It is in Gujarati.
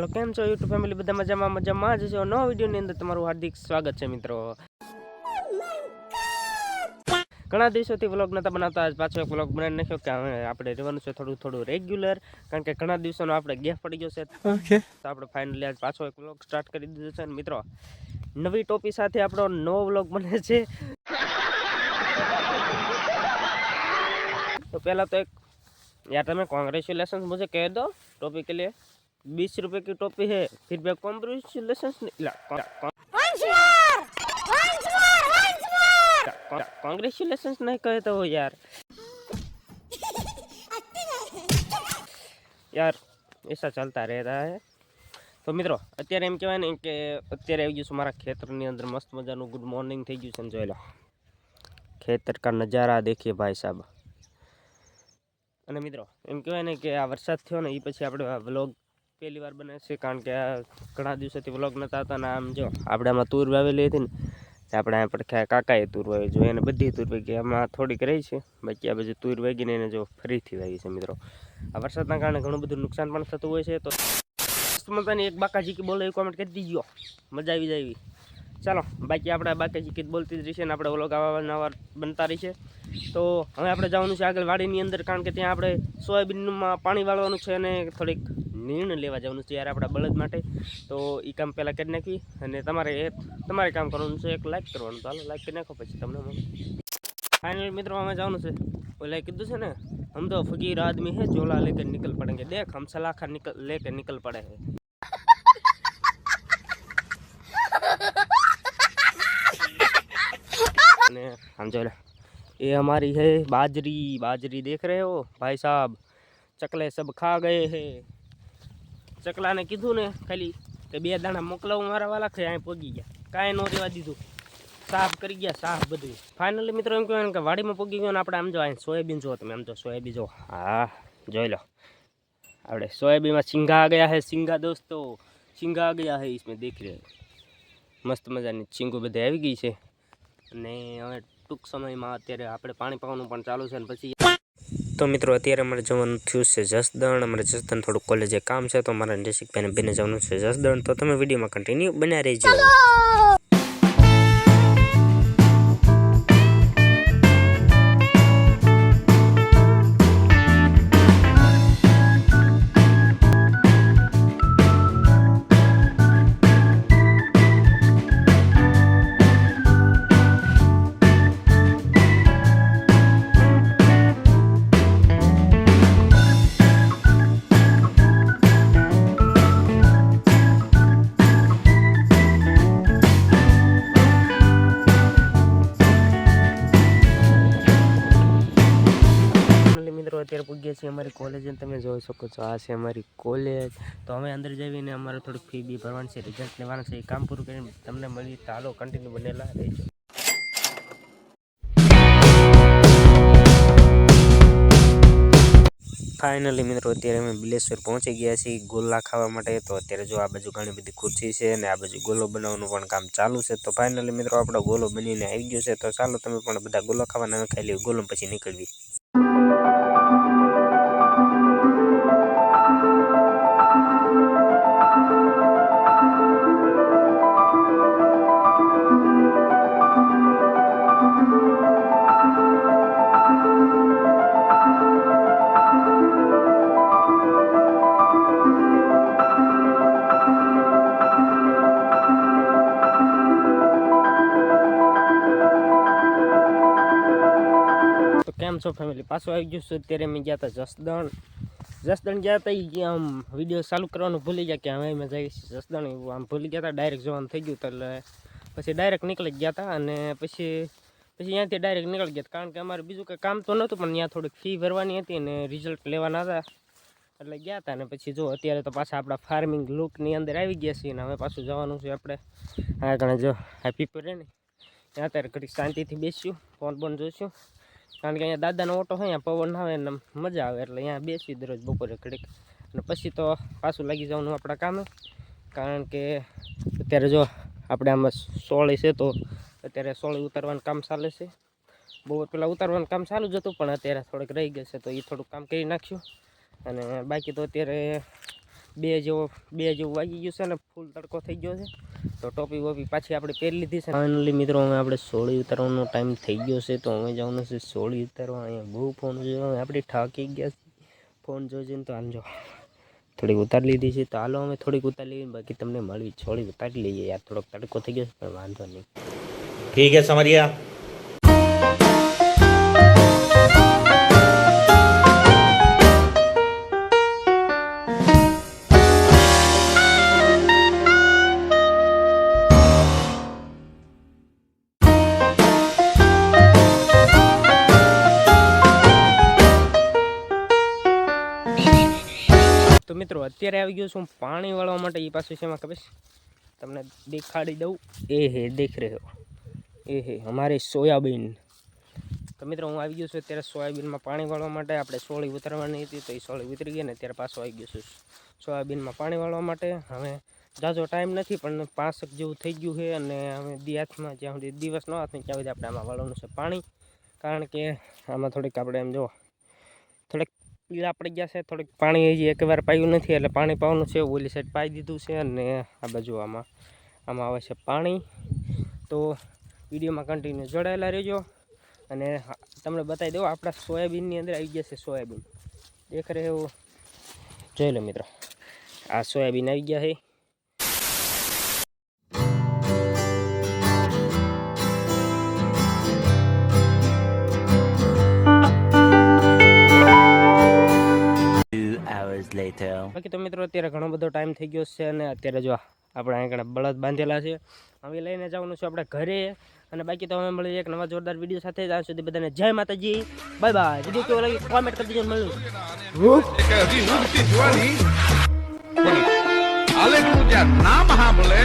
હેલો કેમ છો યુટ્યુબ ફેમિલી? બધા મજામાં મજામાં જ છો. નવા વિડીયોની અંદર તમારું હાર્દિક સ્વાગત છે મિત્રો. ઘણા દિવસોથી વ્લોગ નહોતા બનાવતા. આજ પાછો એક વ્લોગ બનાવી નાખ્યો કે હવે આપણે રહેવાનું છે થોડું થોડું રેગ્યુલર કારણ કે ઘણા દિવસોનો આપણે ગેપ પડી ગયો છે. તો આપણે ફાઇનલી આજ પાછો એક વ્લોગ સ્ટાર્ટ કરી દીધો છે. મિત્રો નવી ટોપી સાથે આપણો નવો વ્લોગ બને છે. તો પહેલાં તો એક યાર તમે કોંગ્રેચ્યુલેશન્સ મુજબ કહી દો ટોપી કે લીએ बीस रुपए की टोपी है फिर भी कॉन्ग्रेचुलेसन कॉन्ग्रेचुलेसन नहीं कहे तो वो यार યાર એસા ચાલતા રહેતા હે તો મિત્રો અત્યારે એમ કહેવાય ને કે અત્યારે આવી ગયું છે મારા ખેતરની અંદર મસ્ત મજાનું ગુડ મોર્નિંગ થઈ ગયું છે ને જોઈ લો ખેતર કા નજારા દેખીએ ભાઈ સાહેબ અને મિત્રો એમ કહેવાય ને કે આ વરસાદ થયો ને એ પછી આપણે વ્લોગ પહેલી વાર બને છે, કારણ કે આ ઘણા દિવસોથી વ્લોગ નતા હતા ને આમ જો, આપણે આમાં તૂર વાવેલી હતી ને આપણે અહીંયા પર કાકાએ તૂર વાવી જોઈએ એને બધી તૂર વાગી આમાં થોડીક રહી છે, બાકી આ બાજુ તૂર વાગીને એને જો ફરીથી વાગી છે મિત્રો. આ વરસાદના કારણે ઘણું બધું નુકસાન પણ થતું હોય છે, તો મજાની એક બાકાજી કે બોલો એ કોમેન્ટ કરી દીજો. મજા આવી જાય ચાલો, બાકી આપણે બાકાજી કીત બોલતી જ રહીશે ને આપણે ઓલો ગાવા નવા બનતા રહીશે. તો હવે આપણે જવાનું છે આગળ વાડીની અંદર, કારણ કે ત્યાં આપણે સોયાબીનમાં પાણી વાળવાનું છે અને થોડીક નિર્ણય લેવા જવાનું છે યાર આપણા બળદ માટે તો એ કામ પહેલાં કરી નાખી અને તમારે એ તમારે કામ કરવાનું છે એક લાઈક કરવાનું તો હાલો લાઈક કરી નાખો પછી તમને ફાઇનલ મિત્રો અમે જવાનું છે ઓલા કીધું છે ને हम तो फकीर आदमी है झोला लेकर निकल पड़ेंगे देख हम सलाखा निकल लेकर निकल पड़े हैं ने हम जो ये हमारी है बाजरी बाजरी देख रहे हो भाई साहब ચકલે સબ ખા ગયે હે ચકલાને કીધું ને ખાલી કે બે દાણા મોકલાવું મારા વાલા કે અહીં પહોંચી ગયા કાંઈ ન રહેવા દીધું સાફ કરી ગયા સાફ બધું ફાઇનલી મિત્રો એમ કહેવાય ને કે વાડીમાં પહોંચી ગયો ને આપણે આમ જો અહીં સોયાબીન જો તમે આમ જો સોયાબીન જો હા જોઈ લો આપણે સોયાબીનમાં સિંગા આ ગયા હે સિંગા દોસ્તો સિંગા આ ગયા હે इसमें દેખ રહે મસ્ત મજાની ચીંગુ બધી આવી ગઈ છે અને હવે ટૂંક સમયમાં અત્યારે આપણે પાણી પાવાનું પણ ચાલુ છે ને પછી તો મિત્રો, અત્યારે અમારે જવાનું થયું છે જસદણ. અમારે જસદણ થોડું કોલેજે કામ છે, તો અમારા નિશિકભાઈને બેને જવાનું છે જસદણ. તો તમે વિડીયોમાં કન્ટિન્યુ બન્યા રહેજો. અત્યારે પૂગ્યા છીએ અમારી કોલેજ તમે જોઈ શકો છો, આ છે અમારી કોલેજ તો અમે અંદર જઈને અમારે થોડીક ફી બી ભરવાની છે રિઝલ્ટ લેવાનું છે, એ કામ પૂરું કરીને તમને મળી તો હાલો કન્ટિન્યુ બનેલા રહેજો ફાઇનલી મિત્રો, અત્યારે અમે બિલેશ્વર પહોંચી ગયા છીએ ગોલા ખાવા માટે. તો અત્યારે જો આ બાજુ ઘણી બધી ખુરશી છે અને આ બાજુ ગોલો બનાવવાનું પણ કામ ચાલુ છે. તો ફાઇનલી મિત્રો, આપણો ગોલો બનીને આવી ગયો છે. તો ચાલો તમે પણ બધા ગોલો ખાવાના ખાઈ લઈએ ગોલો પછી નીકળવી છો ફેમિલી પાછું આવી ગયું છું, અત્યારે અમે ગયા હતા જસદણ. જસદણ ગયા હતા એ આમ વીડિયો ચાલુ કરવાનું ભૂલી ગયા કે હવે અમે જઈએ જસદણ. આમ ભૂલી ગયા હતા ડાયરેક્ટ જવાનું થઈ ગયું એટલે પછી ડાયરેક્ટ નીકળી ગયા હતા અને પછી પછી ત્યાંથી ડાયરેક્ટ નીકળી ગયા. કારણ કે અમારે બીજું કંઈ કામ તો નહોતું, પણ ત્યાં થોડીક ફી ભરવાની હતી અને રિઝલ્ટ લેવાના હતા. એટલે ગયા હતા અને પછી જો અત્યારે તો પાછા આપણા ફાર્મિંગ લુકની અંદર આવી ગયા છીએ અને હવે પાછું જવાનું છે આપણે. આગળ જો હેપી રહે ને, ત્યાં અત્યારે ઘડી શાંતિથી બેસ્યું ફોન બોન જોઈશું. કારણ કે અહીંયા દાદાનો ઓટો હોય, અહીંયા પવન આવે ને મજા આવે. એટલે અહીંયા બેસી દરરોજ બપોરે ઘડીક. અને પછી તો પાછું લાગી જવાનું આપણા કામે. કારણ કે અત્યારે જો આપણે આમાં સોળી છે તો અત્યારે સોળી ઉતારવાનું કામ ચાલે છે. બહુ પેલા ઉતારવાનું કામ ચાલુ જ હતું, પણ અત્યારે થોડીક રહી ગઈ છે તો એ થોડુંક કામ કરી નાખ્યું. અને બાકી તો અત્યારે બે જેવો બે જેવું વાગી ગયું છે ને ફૂલ તડકો થઈ ગયો છે. તો ટોપી વોપી પાછી આપણે પહેરી લીધી છે. ફાઇનલી મિત્રો હવે આપણે સોળી ઉતારવાનો ટાઈમ થઈ ગયો છે તો હવે જવાનું છે સોળી ઉતારવા. અહીંયા બહુ ફોન જોયો હવે આપણે ઠાકી ગયા છે. ફોન જોઈને તો આમ જો થોડીક ઉતારી લીધી છે. તો હાલો અમે થોડીક ઉતારી લઈએ બાકી તમને મળવી. છોડી ઉતારી લઈએ યાર થોડોક તડકો થઈ ગયો છે પણ વાંધો નહીં. ઠીક છે સમરિયા. તો મિત્રો, અત્યારે આવી ગયો છું પાણી વાળવા માટે. એ પાછું શેમાં ખબર કહીશ તમને દેખાડી દઉં. એ હે, દેખ રહ્યો. એ હે, અમારી સોયાબીન. તો મિત્રો, હું આવી ગયો છું અત્યારે સોયાબીનમાં પાણી વાળવા માટે. આપણે સોળી ઉતરવાની હતી તો એ સોળી ઉતરી ગઈ ને ત્યારે પાછો આવી ગયો છું સોયાબીનમાં પાણી વાળવા માટે. હવે જાજો ટાઈમ નથી, પણ પાંસક જેવું થઈ ગયું છે અને દી હાથમાં જ્યાં સુધી દિવસ ન હાથ ત્યાં સુધી આપણે આમાં વાળવાનું છે પાણી. કારણ કે આમાં થોડીક આપણે એમ જો, થોડીક પીળા પડી ગયા છે થોડીક પાણી હજી એકવાર પાયું નથી, એટલે પાણી પાવાનું છે ઓલી સાઈડ પાઈ દીધું છે અને આ બાજુ આમાં આમાં આવે છે પાણી. તો વિડીયોમાં કન્ટિન્યુ જોડાયેલા રહેજો અને તમને બતાવી દઉં, આપણા સોયાબીનની અંદર આવી ગયા છે સોયાબીન. દેખ એવું જોઈ લો મિત્રો, આ સોયાબીન આવી ગયા છે. Hours later. બાકી તો મિત્રો અત્યારે ઘણો બધો ટાઈમ થઈ ગયો છે અને અત્યારે જો આપણે આગળ બળદ બાંધેલા છે. હવે લઈને જવાનું છે આપણે ઘરે. અને બાકી તો અમે મળીએ એક નવા જોરદાર વીડિયો સાથે. ત્યાં સુધી બધાને જય માતાજી. બાય બાય વીડિયો કેવો લાગે કોમેન્ટ કરી દેજો તું ત્યાં નામ સાંભળે